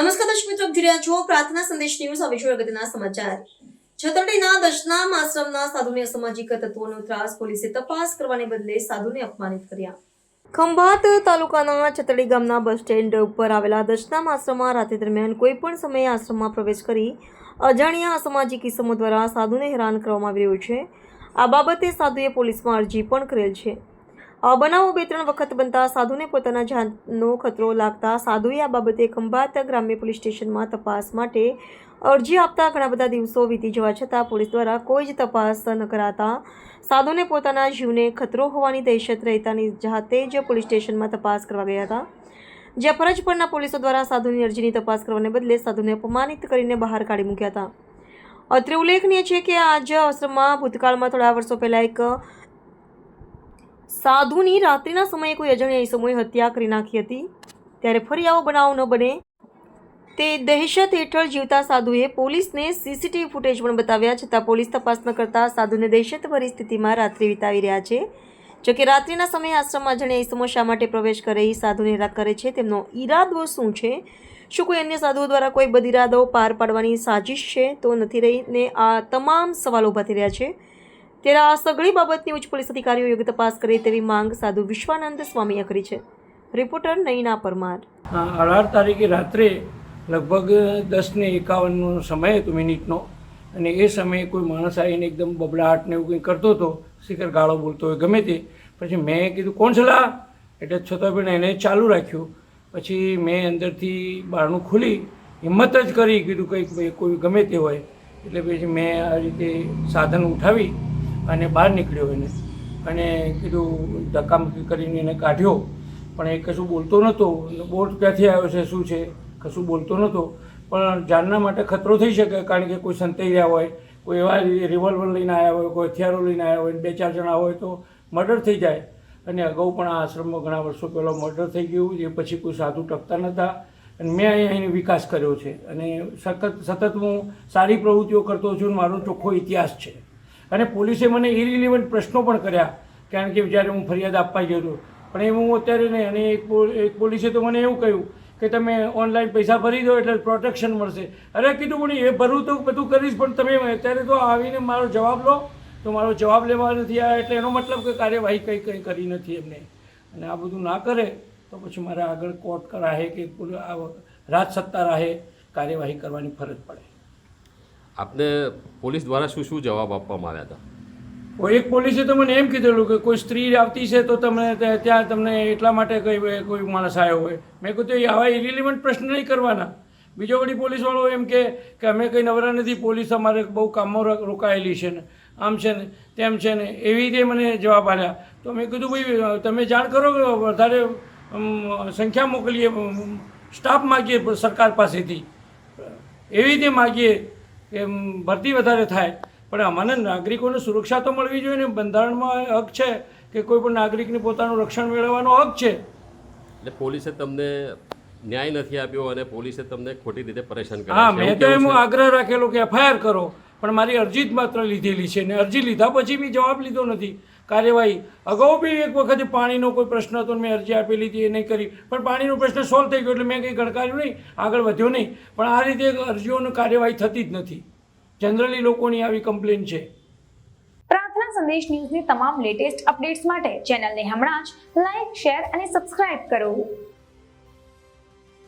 નમસ્કાર દર્શક મિત્રો રહ્યા છો પ્રાર્થના સંદેશ ન્યૂઝ હવે જોઈએ અગત્યના સમાચાર. છતરડીના દશનામ આશ્રમના સાધુને અસામાજિક તત્વોનો ત્રાસ પોલીસે તપાસ કરવાને બદલે સાધુને અપમાનિત કર્યા. ખંભાત તાલુકાના છતરડી ગામના બસ સ્ટેન્ડ ઉપર આવેલા દશનામ આશ્રમમાં રાત્રિ દરમિયાન કોઈ પણ સમયે આશ્રમમાં પ્રવેશ કરી અજાણ્યા અસામાજિક કિસ્મો દ્વારા સાધુને હેરાન કરવામાં આવી રહ્યું છે. આ બાબતે સાધુએ પોલીસમાં અરજી પણ કરેલ છે. બનાવો બે ત્રણ વખત બનતા સાધુને પોતાના જાનનો ખતરો લાગતા સાધુએ આ બાબતે ખંભાત ગ્રામ્ય પોલીસ સ્ટેશનમાં તપાસ માટે અરજી આપતા ઘણા બધા દિવસો વીતી જવા છતાં પોલીસ દ્વારા કોઈ જ તપાસ ન કરાતા સાધુને પોતાના જીવને ખતરો હોવાની દહેશત રહેતાની જાતે જ પોલીસ સ્ટેશનમાં તપાસ કરવા ગયા હતા. જ્યાં ફરજ પરના પોલીસો દ્વારા સાધુની અરજીની તપાસ કરવાને બદલે સાધુને અપમાનિત કરીને બહાર કાઢી મૂક્યા હતા. અત્રે ઉલ્લેખનીય છે કે આજ આશ્રમમાં ભૂતકાળમાં થોડા વર્ષો પહેલાં એક સાધુની રાત્રિના સમયે કોઈ અજાણ્યા સમયે હત્યા કરી નાખી હતી. ત્યારે ફરી આવો બનાવ ન બને. તે દહેશત હેઠળ જીવતા સાધુએ પોલીસને સીસીટીવી ફૂટેજ પણ બતાવ્યા, છતાં પોલીસ તપાસ ન કરતા સાધુને દહેશત સ્થિતિમાં રાત્રિ વિતાવી રહ્યા છે. જોકે રાત્રિના સમયે આશ્રમમાં અજાણ્યા ઈસમો શા માટે પ્રવેશ કરે એ સાધુને હેરાન કરે છે. તેમનો ઈરાદો શું છે? શું કોઈ અન્ય સાધુઓ દ્વારા કોઈ બદઈરાદો પાર પાડવાની સાજિશ છે? તો નથી રહીને આ તમામ સવાલો ઊભા થઈ રહ્યા છે. ત્યારે આ સઘળી બાબતની ઉચ્ચ પોલીસ અધિકારીઓ યોગ્ય તપાસ કરે તેવી માંગ સાધુ વિશ્વાનંદ સ્વામીએ કરી છે. રિપોર્ટર નયના પરમાર. અઢાર તારીખે રાત્રે લગભગ દસને એકાવનનો સમય હતો મિનિટનો. અને એ સમયે કોઈ માણસ આવીને એકદમ બબડાટને એવું કંઈ કરતો હતો, શિખર ગાળો બોલતો હોય, ગમે તે. પછી મેં કીધું, કોણ સલાહ એટલે છતાં પણ એને ચાલુ રાખ્યું. પછી મેં અંદરથી બહારનું ખોલી, હિંમત જ કરી, કીધું કંઈક, કોઈ ગમે તે હોય. એટલે પછી મેં આ રીતે સાધન ઉઠાવી અને બહાર નીકળ્યો એને. અને કીધું ધક્કામુક્કી કરીને એને કાઢ્યો. પણ એ કશું બોલતો નહોતો બોટ ક્યાંથી આવ્યો છે? શું છે? કશું બોલતો નહોતો પણ જાનના માટે ખતરો થઈ શકે, કારણ કે કોઈ સંતાઈ રહ્યા હોય, કોઈ એવા રિવોલ્વર લઈને આવ્યા હોય, કોઈ હથિયારો લઈને આવ્યા હોય, બે ચાર જણા હોય તો મર્ડર થઈ જાય. અને અગાઉ પણ આ આશ્રમમાં ઘણા વર્ષો પહેલાં મર્ડર થઈ ગયું. એ પછી કોઈ સાધુ ટકતા નહોતા અને મેં અહીંયા એનો વિકાસ કર્યો છે. અને સતત સતત હું સારી પ્રવૃત્તિઓ કરતો છું મારો ચોખ્ખો ઇતિહાસ છે. અને પોલીસે મને ઇરિલિવન્ટ પ્રશ્નો પણ કર્યા, કારણ કે જ્યારે હું ફરિયાદ આપવા ગયો હતો. પણ એ હું અત્યારે નહીં, અને એક પોલીસે તો મને એવું કહ્યું કે તમે ઓનલાઈન પૈસા ભરી દો એટલે પ્રોટેક્શન મળશે. અરે કીધું પણ એ ભરવું તો બધું કરીશ, પણ તમે અત્યારે તો આવીને મારો જવાબ લો. તો મારો જવાબ લેવા નથી આવ્યા, એટલે એનો મતલબ કે કાર્યવાહી કંઈ કંઈ કરી નથી એમને. અને આ બધું ના કરે, તો પછી મારે આગળ કોર્ટ કરાહે કે આ રાજસત્તા રાહે કાર્યવાહી કરવાની ફરજ પડે. આપને પોલીસ દ્વારા શું શું જવાબ આપવામાં આવ્યા હતા? એક પોલીસે તો મને એમ કીધેલું કે કોઈ સ્ત્રી આવતી છે તો તમને ત્યાં તમને એટલા માટે કોઈ કોઈ માણસ આવ્યો હોય. મેં કીધું, એ આવા ઇરિલિવન્ટ પ્રશ્ન નહીં કરવાના. બીજો વળી પોલીસવાળો એમ કે કે અમે કંઈ નવરા નથી, પોલીસ અમારે બહુ કામમાં રોકાયેલી છે ને, આમ છે ને, તેમ છે ને. એવી રીતે મને જવાબ આપ્યા. તો મેં કીધું, ભાઈ, તમે જાણ કરો, વધારે સંખ્યા મોકલીએ સ્ટાફ માગીએ સરકાર પાસેથી. એવી રીતે માગીએ અમ, ભરતી વધારે થાય. પણ અમને નાગરિકોને સુરક્ષા તો મળવી જોઈએ ને બંધારણમાં હક છે કે કોઈ પણ નાગરિકને પોતાનું રક્ષણ મેળવવાનો હક છે. એટલે પોલીસે તમને ન્યાય નથી આપ્યો અને પોલીસે તમને ખોટી રીતે પરેશાન હા કર્યા છે મેં તો એમ આગ્રહ રાખેલો કે એફઆઈઆર કરો પણ મારી અરજી જ માત્ર લીધેલી છે ને અરજી લીધા પછી મેં જવાબ લીધો નથી. કાર્યવાહી. અગાઉ બી એક વખત પાણીનો કોઈ પ્રશ્ન હતો મેં અરજી આપેલી હતી, એ નહીં કરી. પણ પાણીનો પ્રશ્ન સોલ્વ થઈ ગયો એટલે મેં કંઈ ગણકાર્યું નહીં, આગળ વધ્યો નહીં. પણ આ રીતે અરજીઓની કાર્યવાહી થતી જ નથી. જનરલી લોકોની આવી કમ્પ્લેન છે. પ્રાર્થના સંદેશ ન્યૂઝની તમામ લેટેસ્ટ અપડેટ્સ માટે ચેનલને હમણાં જ લાઈક શેર અને સબસ્ક્રાઇબ કરો.